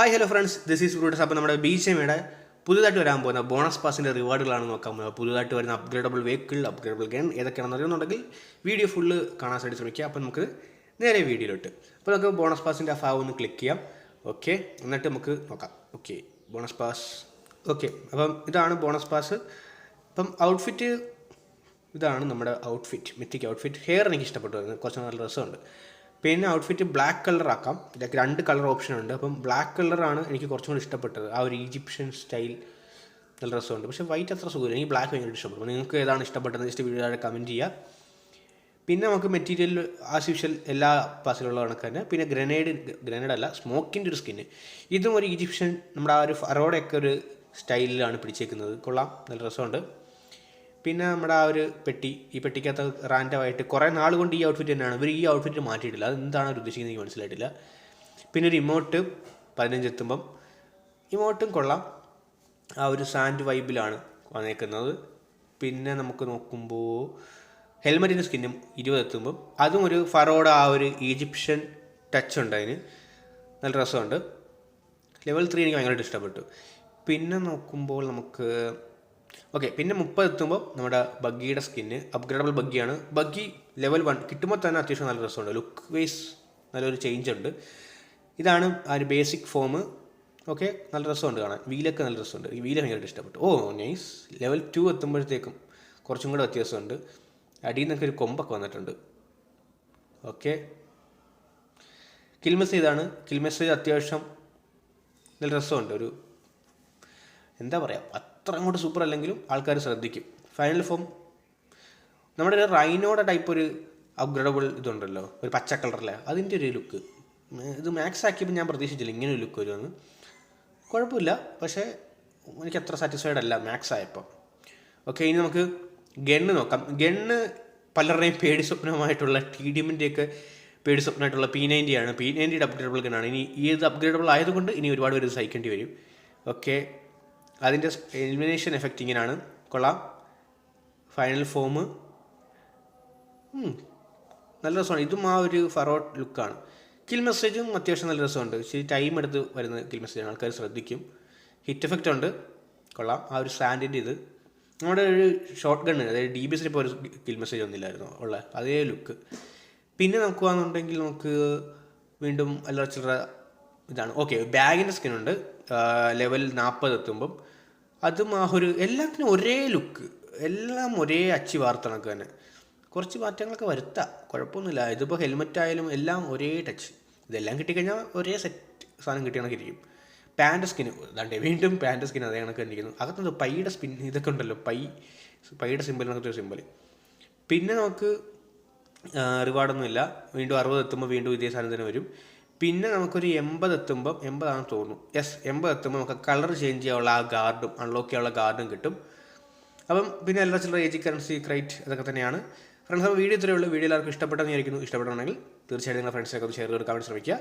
Hi hello friends this is Brutus അപ്പോൾ നമ്മുടെ B J എമ്മയുടെ പുതുതായിട്ട് വരാൻ പോകുന്ന ബോണസ് പാസിന്റെ റിവാർഡുകളാണ് നോക്കാൻ പോകുന്നത്. പുതുതായിട്ട് വരുന്ന അപ്ഗ്രേഡബിൾ വെഹിക്കിൾ അപ്ഗ്രേഡബിൾ ഗൺ ഏതൊക്കെയാണെന്ന് അറിയുന്നുണ്ടെങ്കിൽ വീഡിയോ ഫുള്ള് കാണാൻ വേണ്ടി ശ്രമിക്കുക. അപ്പോൾ നമുക്ക് നേരെ വീഡിയോയിലോട്ട്. അപ്പോൾ നമുക്ക് ബോണസ് പാസിന്റെ ആ ഒന്ന് ക്ലിക്ക് ചെയ്യാം. ഓക്കെ എന്നിട്ട് നമുക്ക് നോക്കാം. ഓക്കെ ബോണസ് പാസ് ഓക്കെ അപ്പം ഇതാണ് ബോണസ് പാസ് അപ്പം ഔട്ട്ഫിറ്റ് ഇതാണ് നമ്മുടെ ഔട്ട്ഫിറ്റ് മിത്തിക്ക് ഔട്ട്ഫിറ്റ് ഹെയർ എനിക്ക് ഇഷ്ടപ്പെട്ടു. വരുന്നത് കുറച്ച് നല്ല രസമുണ്ട്. പിന്നെ ഔട്ട്ഫിറ്റ് ബ്ലാക്ക് കളർ ആക്കാം. ഇതൊക്കെ രണ്ട് കളർ ഓപ്ഷൻ ഉണ്ട്. അപ്പം ബ്ലാക്ക് കളറാണ് എനിക്ക് കുറച്ചും കൂടി ഇഷ്ടപ്പെട്ടത്. ആ ഒരു ഈജിപ്ഷ്യൻ സ്റ്റൈൽ നല്ല രസമുണ്ട് പക്ഷേ വൈറ്റ് അത്ര സുഖമില്ല. എനിക്ക് ബ്ലാക്ക് ഭയങ്കര ഇഷ്ടപ്പെട്ടു നിങ്ങൾക്ക് ഏതാണ് ഇഷ്ടപ്പെട്ടത് ജസ്റ്റ് വീഡിയോ കമന്റ് ചെയ്യുക പിന്നെ നമുക്ക് മെറ്റീരിയൽ ആസ് യൂഷ്വൽ എല്ലാ പാസിലുള്ള കണക്ക് തന്നെ. പിന്നെ ഗ്രനേഡ് ഗ്രനേഡ് അല്ല സ്മോക്കിന്റെ ഒരു സ്കിന്ന് ഇതും ഒരു ഈജിപ്ഷ്യൻ നമ്മുടെ ആ ഒരു ഫറോഡൊക്കെ ഒരു സ്റ്റൈലിലാണ് പിടിച്ചേക്കുന്നത്. കൊള്ളാം. നല്ല രസമുണ്ട്. പിന്നെ നമ്മുടെ ആ ഒരു പെട്ടി ഈ പെട്ടിക്കകത്ത് റാൻഡമായിട്ട് കുറേ നാൾ കൊണ്ട് ഈ ഔട്ട്ഫിറ്റ് തന്നെയാണ്. ഇവർ ഈ ഔട്ട്ഫിറ്റ് മാറ്റിയിട്ടില്ല. അത് എന്താണ് അവർ ഉദ്ദേശിക്കുന്നത് എനിക്ക് മനസ്സിലായിട്ടില്ല. പിന്നെ ഒരു ഇമോട്ട് പതിനഞ്ച് എത്തുമ്പം ഇമോട്ടും കൊള്ളാം. ആ ഒരു സാൻഡ് വൈബിലാണ് വന്നേക്കുന്നത്. പിന്നെ നമുക്ക് നോക്കുമ്പോൾ ഹെൽമെറ്റിന്റെ സ്കിന്നും ഇരുപത് എത്തുമ്പം അതും ഒരു ഫറോഡ് ആ ഒരു ഈജിപ്ഷ്യൻ ടച്ച് ഉണ്ട് അതിന്. നല്ല രസമുണ്ട്. ലെവൽ ത്രീ എനിക്ക് ഭയങ്കരമായിട്ട് ഇഷ്ടപ്പെട്ടു. പിന്നെ നോക്കുമ്പോൾ നമുക്ക് ഓക്കെ പിന്നെ മുപ്പത് എത്തുമ്പോൾ നമ്മുടെ ബഗ്ഗിയുടെ സ്കിന്ന് അപ്ഗ്രേഡബിൾ ബഗ്ഗിയാണ്. ബഗ്ഗി ലെവൽ വൺ കിട്ടുമ്പോൾ തന്നെ അത്യാവശ്യം നല്ല രസമുണ്ട്. ലുക്ക് വൈസ് നല്ലൊരു ചേഞ്ച് ഉണ്ട്. ഇതാണ് ആ ഒരു ബേസിക് ഫോം ഓക്കെ നല്ല രസമുണ്ട് കാണാൻ. വീലൊക്കെ നല്ല രസമുണ്ട്. ഈ വീൽ ഭയങ്കരമായിട്ട് ഇഷ്ടപ്പെട്ടു. ഓ നൈസ് ലെവൽ ടു എത്തുമ്പോഴത്തേക്കും കുറച്ചും കൂടെ വ്യത്യാസമുണ്ട്. അടിയിൽ നിന്നൊക്കെ ഒരു കൊമ്പൊക്കെ വന്നിട്ടുണ്ട്. ഓക്കെ കിൽമെസ് ഇതാണ്. കിൽമെസ് അത്യാവശ്യം നല്ല രസമുണ്ട്. ഒരു എന്താ പറയുക അത്ര അങ്ങോട്ട് സൂപ്പർ അല്ലെങ്കിലും ആൾക്കാർ ശ്രദ്ധിക്കും. ഫൈനൽ ഫോം നമ്മുടെ ഒരു റൈനോടെ ടൈപ്പ് ഒരു അപ്ഗ്രേഡബിൾ ഇതുണ്ടല്ലോ ഒരു പച്ച കളറിലെ അതിന്റെ ഒരു ലുക്ക് ഇത് മാക്സ് ആക്കിയപ്പോൾ ഞാൻ പ്രതീക്ഷിച്ചില്ല ഇങ്ങനെ ഒരു ലുക്ക് വരുമെന്ന്. കുഴപ്പമില്ല പക്ഷേ എനിക്ക് അത്ര സാറ്റിസ്ഫൈഡ് അല്ല മാക്സ് ആയപ്പോൾ ഓക്കെ ഇനി നമുക്ക് ഗണ്ണ് നോക്കാം. ഗണ്ണ് പലരുടെയും പേടി സ്വപ്നമായിട്ടുള്ള ടി ഡി എമ്മിന്റെയൊക്കെ പേടി സ്വപ്നമായിട്ടുള്ള പി നയന്റിയാണ് പി നയന്റിയുടെ അപ്ഗ്രേഡബിൾ ഗണ്ണാണ് ഇനി ഈ ഇത് അപ്ഗ്രേഡബിൾ ആയതുകൊണ്ട് ഇനി ഒരുപാട് പേര് സഹിക്കേണ്ടി വരും. ഓക്കെ അതിന്റെ എലിമിനേഷൻ എഫക്റ്റ് ഇങ്ങനെയാണ്. കൊള്ളാം. ഫൈനൽ ഫോം നല്ല രസമാണ്. ഇതും ആ ഒരു ഫറോട്ട് ലുക്കാണ്. കിൽ മെസ്സേജും അത്യാവശ്യം നല്ല രസമുണ്ട്. ഇച്ചിരി ടൈം എടുത്ത് വരുന്ന കിൽ മെസ്സേജാണ് ആൾക്കാർ ശ്രദ്ധിക്കും. ഹിറ്റ് എഫക്റ്റ് ഉണ്ട്. കൊള്ളാം. ആ ഒരു സാൻഡിന്റെ ഇത്. നമ്മുടെ ഒരു ഷോർട്ട് ഗണ്ണ് അതായത് ഡി ബി എസിൽ ഇപ്പോൾ ഒരു കിൽ മെസ്സേജ് ഒന്നുമില്ലായിരുന്നു ഉള്ള അതേ ലുക്ക്. പിന്നെ നോക്കുകയാണെന്നുണ്ടെങ്കിൽ നമുക്ക് വീണ്ടും അല്ല ചില്ലറ ഇതാണ്. ഓക്കെ ബാഗിന്റെ സ്കിൻ ഉണ്ട്. ലെവൽ നാൽപ്പത് എത്തുമ്പം. അതും ആ ഒരു എല്ലാത്തിനും ഒരേ ലുക്ക് എല്ലാം ഒരേ അച്ചി വാർത്തണക്ക് തന്നെ. കുറച്ച് മാറ്റങ്ങളൊക്കെ വരുത്താം. കുഴപ്പമൊന്നുമില്ല. ഇതിപ്പോൾ ഹെൽമെറ്റ് ആയാലും എല്ലാം ഒരേ ടച്ച് ഇതെല്ലാം കിട്ടിക്കഴിഞ്ഞാൽ ഒരേ സെറ്റ് സാധനം കിട്ടിയ കണക്കിരിക്കും പാന്റ് സ്കിന് അതാണ്ട് വീണ്ടും പാന്റ് സ്കിൻ അതേ കണക്ക് തന്നിരിക്കുന്നു അകത്തുനിന്ന് പൈയുടെ സ്പിൻ ഇതൊക്കെ ഉണ്ടല്ലോ പൈ പൈയുടെ സിമ്പിൾ അങ്ങനത്തെ ഒരു സിമ്പിൾ പിന്നെ നമുക്ക് റിവാർഡൊന്നുമില്ല വീണ്ടും അറുപത് എത്തുമ്പോൾ വീണ്ടും ഇതേ സാധനം തന്നെ വരും. പിന്നെ നമുക്കൊരു എൺപത് എത്തുമ്പം എൺപതാണെന്ന് തോന്നുന്നു. യെസ് എൺപത് എത്തുമ്പോൾ നമുക്ക് കളർ ചേഞ്ച് ചെയ്യാനുള്ള ആ ഗാർഡും അൺലോക്ക് ചെയ്യാനുള്ള ഗാർഡും കിട്ടും. അപ്പം പിന്നെ എല്ലാ ചില ഏജ് കറൻസി ക്രൈറ്റ് അതൊക്കെ തന്നെയാണ്. ഫ്രണ്ട്സ് അപ്പോൾ വീഡിയോ ഇത്രയേ ഉള്ളൂ. വീഡിയോ എല്ലാവർക്കും ഇഷ്ടപ്പെട്ടെന്ന് വിചാരിക്കുന്നു. ഇഷ്ടപ്പെടണമെങ്കിൽ തീർച്ചയായിട്ടും നിങ്ങളുടെ ഫ്രണ്ട്സിനൊക്കെ ഒന്ന് ഷെയർ കൊടുക്കാൻ ശ്രമിക്കുക.